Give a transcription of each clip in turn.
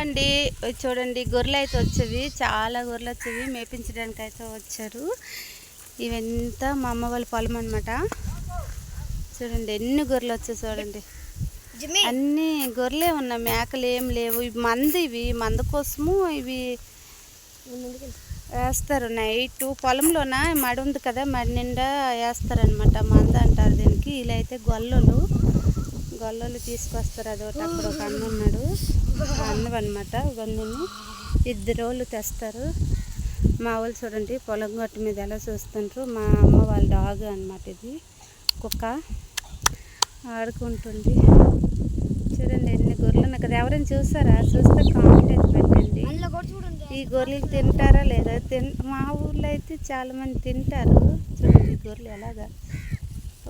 అండి చూడండి గొర్రెలు అయితే వచ్చేవి చాలా గొర్రెలు వచ్చేవి మేపించడానికి అయితే వచ్చారు. ఇవంతా మా అమ్మ వాళ్ళ పొలం అనమాట చూడండి ఎన్ని గొర్రెలు వచ్చాయి చూడండి అన్ని గొర్రెలే ఉన్నాయి మేకలు ఏం లేవు. ఇవి మంది ఇవి మంద కోసము ఇవి వేస్తారు. నైట్ పొలంలోన మడి ఉంది కదా మడి నిండా వేస్తారనమాట మంద అంటారు దీనికి. ఇలా అయితే గొల్లలు. గొల్లలు తీసుకొస్తారు. అదొకటి అక్కడ ఒక అన్న ఉన్నాడు. ఆ అన్నవి అనమాట గొంతుని ఇద్దరు వాళ్ళు తెస్తారు. మా వాళ్ళు చూడండి పొలం గట్టు మీద ఎలా చూస్తుంటారు మా అమ్మ వాళ్ళ డాగ్ అనమాట ఇది. కుక్క ఆడుకుంటుంది. చూడండి ఎన్ని గొర్రెలు ఉన్నాయి కదా. ఎవరైనా చూస్తారా చూస్తే అయితే పెట్టండి. ఈ గొర్రెలు తింటారా లేదా? తిన్ మా ఊర్లో అయితే చాలా మంది తింటారు. చూడండి ఈ గొర్రెలు ఎలాగా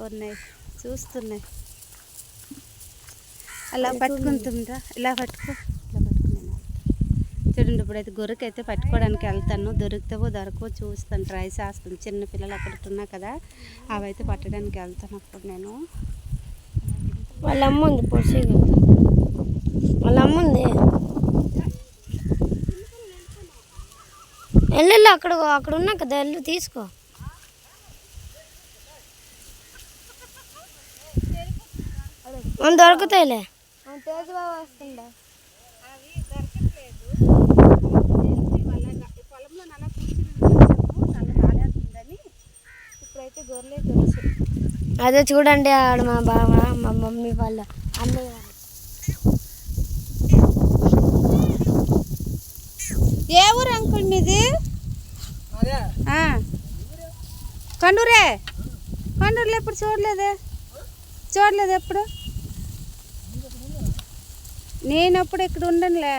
ఉన్నాయి. చూస్తున్నాయి. అలా పట్టుకుంటుందా ఇలా పట్టుకో. ఇలా పట్టుకున్నాను చూడండి ఇప్పుడైతే గొర్రెకి అయితే పట్టుకోవడానికి వెళ్తాను. దొరుకుతావో దొరకవో చూస్తాను. ట్రై చేస్తాను. చిన్న పిల్లలు అక్కడ ఉన్నా కదా అవి అయితే పట్టడానికి వెళ్తాను అప్పుడు నేను. వాళ్ళ అమ్మ ఉంది పొడిసేగా వాళ్ళ అమ్మ ఉంది. వెళ్ళు అక్కడ అక్కడ ఉన్నా కదా వెళ్ళు తీసుకో. మనం దొరుకుతాయిలే? అవి దొరకట్లేదు. పొలంలో కూర్చుని ఇప్పుడైతే గొర్రెలే తెలుసు అదే చూడండి ఆడ మా బావ మా మమ్మీ వాళ్ళ అన్నయ్య. ఏ ఊరు అంకుల్ మీది. కొండూరే? కొండూరులో ఎప్పుడు చూడలేదే? చూడలేదు ఎప్పుడు? నేనప్పుడు ఇక్కడ ఉండనులే.